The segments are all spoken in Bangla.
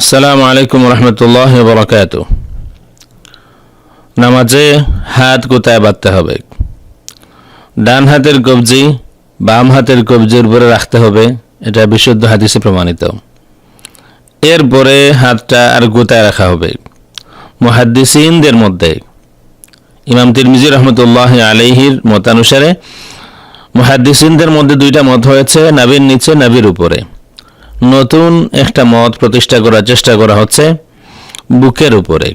আসসালামু আলাইকুম রহমতুল্লাহ বরকাত নামাজে হাত কোথায় বাঁধতে হবে? ডান হাতের কবজি, বাম হাতের কবজির উপরে রাখতে হবে, এটা বিশুদ্ধ হাদিসে প্রমাণিত। এরপরে হাতটা আর গোতায় রাখা হবে। মুহাদ্দিসিনদের মধ্যে ইমাম তিরমিজি রহমতুল্লাহ আলাইহির মতানুসারে মুহাদ্দিসিনদের মধ্যে দুইটা মত হয়েছে, নাবির নিচে, নাবির উপরে। নতুন একটা মত প্রতিষ্ঠা করার চেষ্টা করা হচ্ছে বুকের উপরে।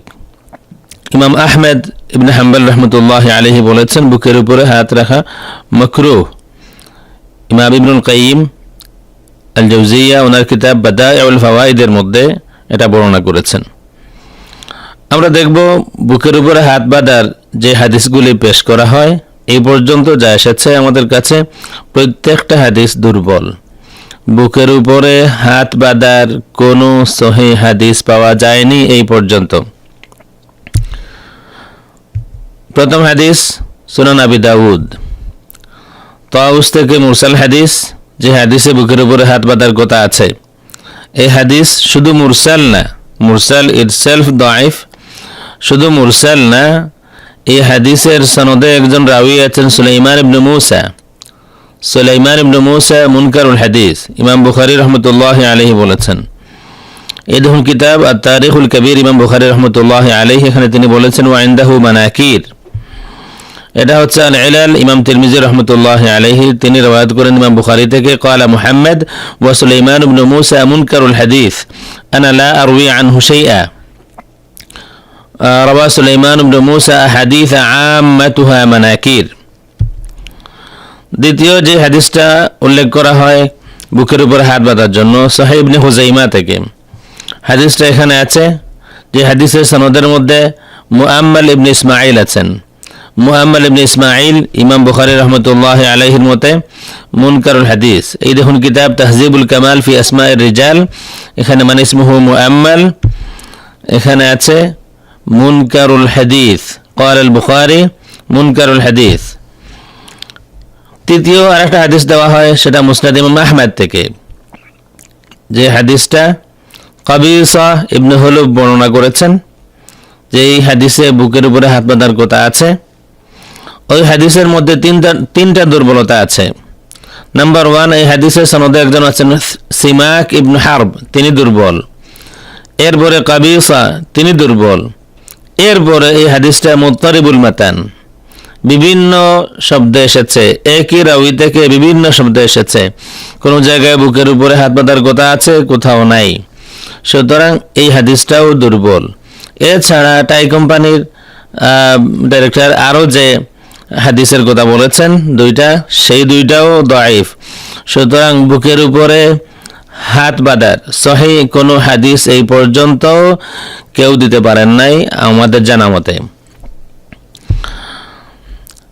ইমাম আহমেদ ইবনে হাম্বাল রহমতুল্লাহ আলহি বলেছেন, বুকের উপরে হাত রাখা মকরু। ইমাম ইবনুল কাইম আল জৌজিয়া ওনার কিতাব বাদাউল ফাওয়াইদের মধ্যে এটা বর্ণনা করেছেন। আমরা দেখব বুকের উপরে হাত বাঁধার যে হাদিসগুলি পেশ করা হয়, এই পর্যন্ত যা এসেছে আমাদের কাছে প্রত্যেকটা হাদিস দুর্বল। বুকের উপরে হাত বাঁধার কোনো সহি হাদিস পাওয়া যায়নি এই পর্যন্ত। প্রথম হাদিস সুনান আবি দাউদ। তাউস থেকে মুরসাল হাদিস, যে হাদিসে বুকের উপরে হাত বাঁধার কথা আছে। এই হাদিস শুধু মুরসাল না, মুরসাল ইটসেলফ দাইফ, শুধু মুরসাল না, এই হাদিসের সনদে একজন রাউি আছেন সুলাইমান ইবনে মুসা। সুলাইমান ইবনে মুসা মুনকারুল হাদিস ইমাম বুখারী রহমতুল্লাহ আলহি বলেছেন এই দেখুন কিতাব আর তারিখুল কবির ইমাম বুখারী রহমতুল্লাহ আলহি এখানে তিনি বলেছেন ওয়াইন্দাহু মানাকির এটা হচ্ছে আল ইলাল ইমাম তিরমিজি রহমতুল্লাহ আলহি তিনি রওয়ায়াত করেন ইমাম বুখারী থেকে قال মুহাম্মদ ওয়া সুলাইমান ইবনে মুসা মুনকারুল হাদিস আনা লা আরউই আনহু শাইআ روى سليمان بن موسى حديث عامتها مناكير দ্বিতীয় যে হাদিসটা উল্লেখ করা হয় বুকের উপর হাত বাঁধার জন্য সাহেবনে হুজাইমা থেকে হাদিসটা এখানে আছে যে হাদিসের সনদের মধ্যে মুআম্মাল ইবনে ইসমাইল আছেন মুহাম্মদ ইবনে ইসমাইল ইমাম বুখারী রহমতুল্লাহ আলাইহির মতে মুনকারুল হাদিস এই দেখুন কিতাব তাহজিবুল কামাল ফি আসমায়ের রিজাল এখানে মানে ইসমুহু মুআম্মাল এখানে আছে মুনকারুল হাদিস قال البخاري মুনকারুল হাদিস তৃতীয় আরেকটা হাদিস দেওয়া হয়, সেটা মুসনাদ ইমাম আহমেদ থেকে। যে হাদিসটা কবিসা ইবনে হলুব বর্ণনা করেছেন, যে এই হাদিসে বুকের উপরে হাত বাঁধার কথা আছে। ওই হাদিসের মধ্যে তিনটা তিনটা দুর্বলতা আছে। নাম্বার ওয়ান, এই হাদিসের সনদে একজন আছেন সিমাক ইবন হার্ব, তিনি দুর্বল। এরপরে কাবিসা, তিনি দুর্বল। এরপরে এই হাদিসটা মুত্তারিবুল মাতান। বিভিন্ন শব্দ এসেছে। একই রাউি থেকে বিভিন্ন শব্দ এসেছে। কোনো জায়গায় বুকের উপরে হাত বাঁধার কথা আছে, কোথাও নাই। সুতরাং এই হাদিসটাও দুর্বল। এছাড়া টাই কোম্পানির ডাইরেক্টর আরও যে হাদিসের কথা বলেছেন, দুইটা, সেই দুইটাও দয়াইফ সুতরাং বুকের উপরে হাত বাঁধার সহি কোনো হাদিস এই পর্যন্ত কেউ দিতে পারেন নাই আমাদের জানা মতে।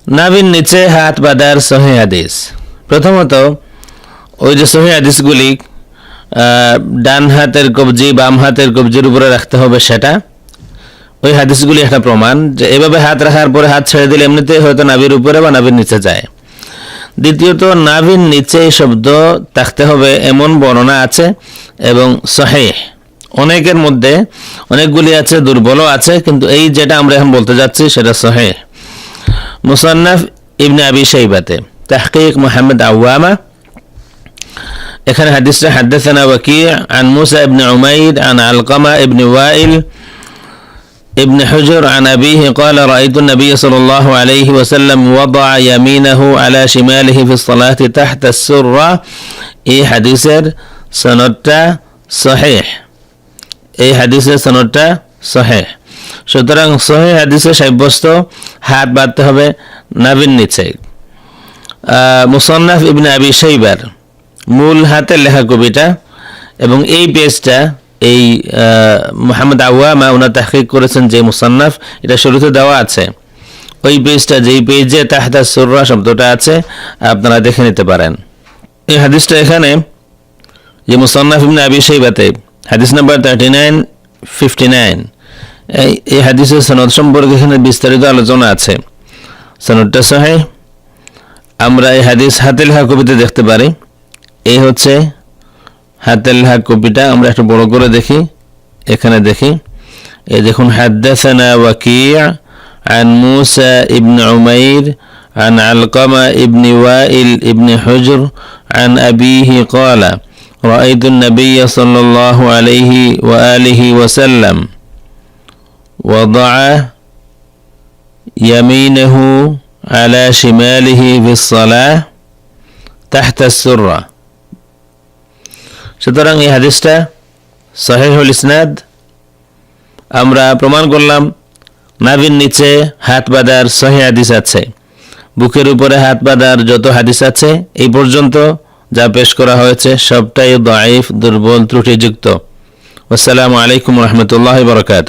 নাবিন নিচে হাত বাঁধার সহি হাদিস। প্রথমত, ওই যে সহি হাদিসগুলি ডান হাতের কবজি, বাম হাতের কবজির উপরে রাখতে হবে সেটা। ওই হাদিসগুলি একটা প্রমাণ যে এভাবে হাত রাখার পরে হাত ছেড়ে দিলে এমনিতে হয়তো নাবির উপরে বা নাবির নিচে যায়। দ্বিতীয়ত নাভির নিচে এই শব্দ থাকতে হবে এমন বর্ণনা আছে এবং সহেহ অনেকের মধ্যে অনেকগুলি আছে, দুর্বলও আছে, কিন্তু এই যেটা আমরা এখন বলতে যাচ্ছি সেটা সহেহ মুসান্নাফ ইবনে আবি সাইবাতে তাহকিক মোহাম্মদ আওয়ামা এখানে হাদিসটা হাদ্দাসানা ওয়াকি আন মুসা ইবনে উমাইর আন আলকামা ইবনে ওয়াইল ابن حجر عن أبيه قال رأيت النبي صلى الله عليه وسلم وضع يمينه على شماله في الصلاة تحت السرة এই হাদিসের সনদটা সহেহ এই হাদিসের সনদটা সহেহ সুতরাং সহে হাদিসে সাব্যস্ত, হাত বাঁধতে হবে নাবিন নিচে। মুসন্নাফ ইবনে আবি শৈবার মূল হাতের লেখা কবিটা এবং এই পেজটা এই মোহাম্মদ আওয়ামা ওনার তাহকিক করেছেন যে মুসান্নাফ, এটা শুরুতে দেওয়া আছে। ওই পেজটা, যেই পেজে তাহতা সুররা শব্দটা আছে, আপনারা দেখে নিতে পারেন। এই হাদিসটা এখানে, যে মুসান্নাফ ইবনে আবি সাইবাতে হাদিস number thirty nine fifty nine এই হাদিসের সনদ সম্পর্কে এখানে বিস্তারিত আলোচনা আছে সনদটা সহে আমরা এই হাদিস হাতে লেখা কবিতে দেখতে পারি এই হচ্ছে হাতের লেখা কপিটা আমরা একটু বড় করে দেখি এখানে দেখি এই দেখুন হাদ্দাসানা ওয়াকিয়া عن موسى ابن عمير عن علقمة ابن وائل ابن حجر عن أبيه قال رأيت النبي صلى الله عليه وآله وسلم وضع يمينه على شماله في الصلاة تحت السرة সুতরাং এই হাদিসটা সহেহুল ইসনাদ আমরা প্রমাণ করলাম নাভির নিচে হাত বাঁধার সহি হাদিস আছে বুকের উপরে হাত বাঁধার যত হাদিস আছে এই পর্যন্ত যা পেশ করা হয়েছে সবটাই দাইফ দুর্বল ত্রুটিযুক্ত আসসালামু আলাইকুম রহমতুল্লাহ বরকাত